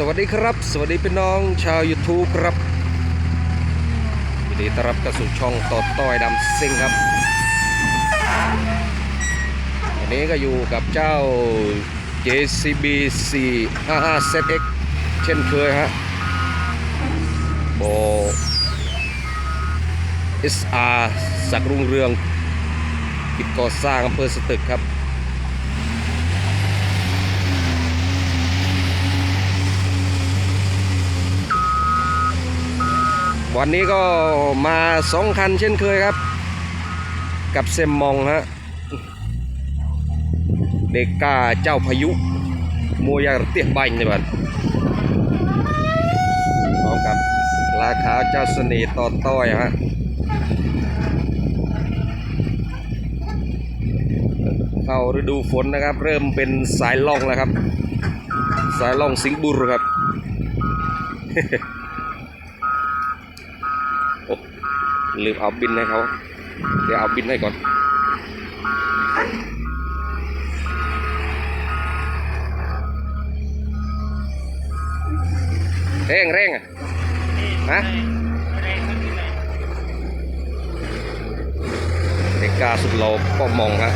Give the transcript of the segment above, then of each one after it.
สวัสดีครับ สวัสดีพี่น้องชาว YouTube ครับยินดีต้อนรับเข้าสู่ช่องต่อต้อยดำซิงครับวันนี้ก็อยู่กับเจ้า JCB 455 ZX เช่นเคยฮะโบ SR สักรุ่งเรืองกิจก่อสร้างอำเภอสตึกครับ วันนี้ก็มาสองคันเช่นเคยครับ กับเซมมองฮะเด็กกาเจ้าพายุมวยาเตียบันในบัดพร้อมกับราคาเจ้าเสน่ห์ตอนต้อยฮะเข้าฤดูฝนนะครับ เริ่มเป็นสายล่องแล้วครับ สายล่องสิงบุรครับ โอ้ลืมเอาบินให้เขาเดี๋ยวเอาบินให้ก่อนเร่งเร่งอะฮะเด็กกาสุดโลกก็มองฮะ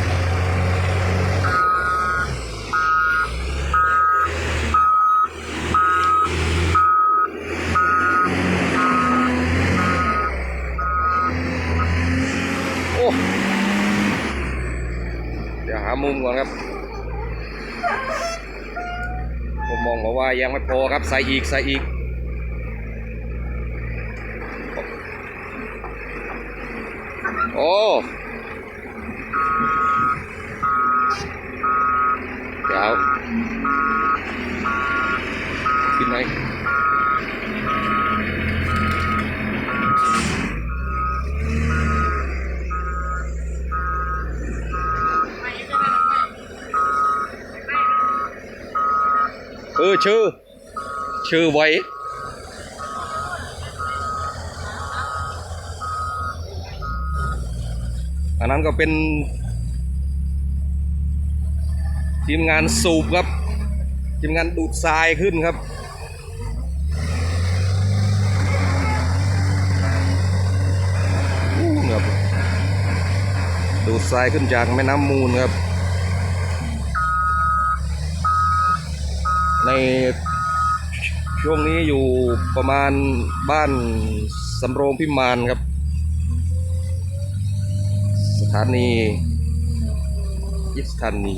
โอ้ เดี๋ยวหามุมก่อนครับ ผมมองบอกว่ายังไม่พอครับใส่อีกใส่อีกโอ้เดี๋ยวกินไหม เออชื่อ ชื่อไว้ อันนั้นก็เป็น ทีมงานสูบครับ ทีมงานดูดทรายขึ้นครับอู้ครับดูดทรายขึ้นจากแม่น้ำมูลครับ ในช่วงนี้อยู่ประมาณบ้านสำโรงพิมานครับ สถานียิสถานี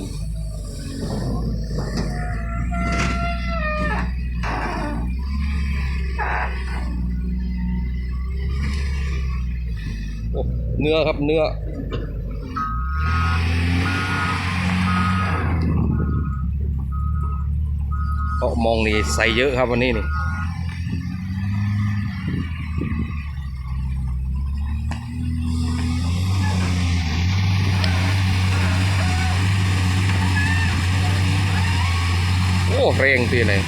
โอเนื้อครับเนื้อ ก็มองนี่ใส่เยอะครับวันนี้นี่โอ้เร่งตีเลย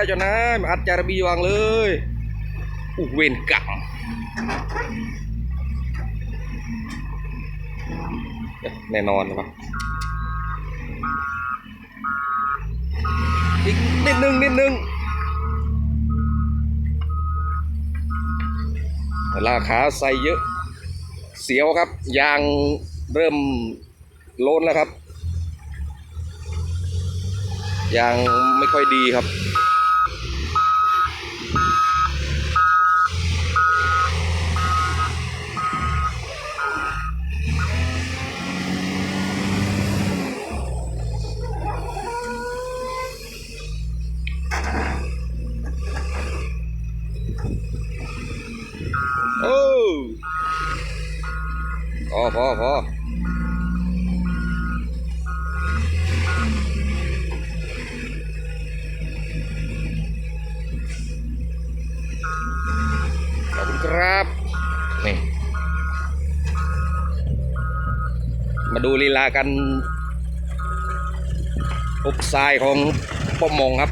แล้วเจ้านะอัดจารบีวางเลยอุเวนกรรมแน่นอนครับอีกนิดนึงนิดนึงราคาใส่เยอะ เสียวครับ ยางเริ่มโลนแล้วครับยางไม่ค่อยดีครับ โอ้พอพอพอขอบคุณครับ นี่ มาดูลีลากันอบทรายของป้อมมงครับ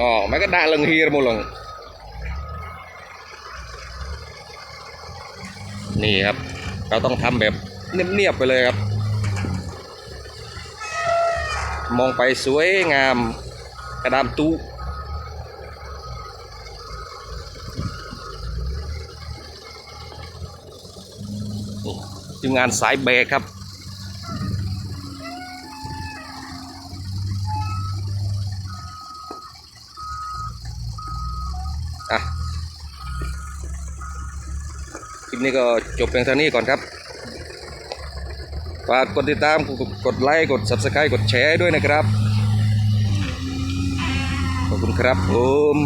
Ồ, mấy cái đa lần hia một lần นี่ครับ เราต้องทำแบบเนียบๆไปเลยครับ มองไปสวยงามกระดามตู้ทีมงานสายเบรกครับ อะคลิปนี้ก็จบเพียงเท่านี้ก่อนครับฝากกดติดตามกดไลค์กด subscribe กดแชร์ด้วยนะครับ ขอบคุณครับผม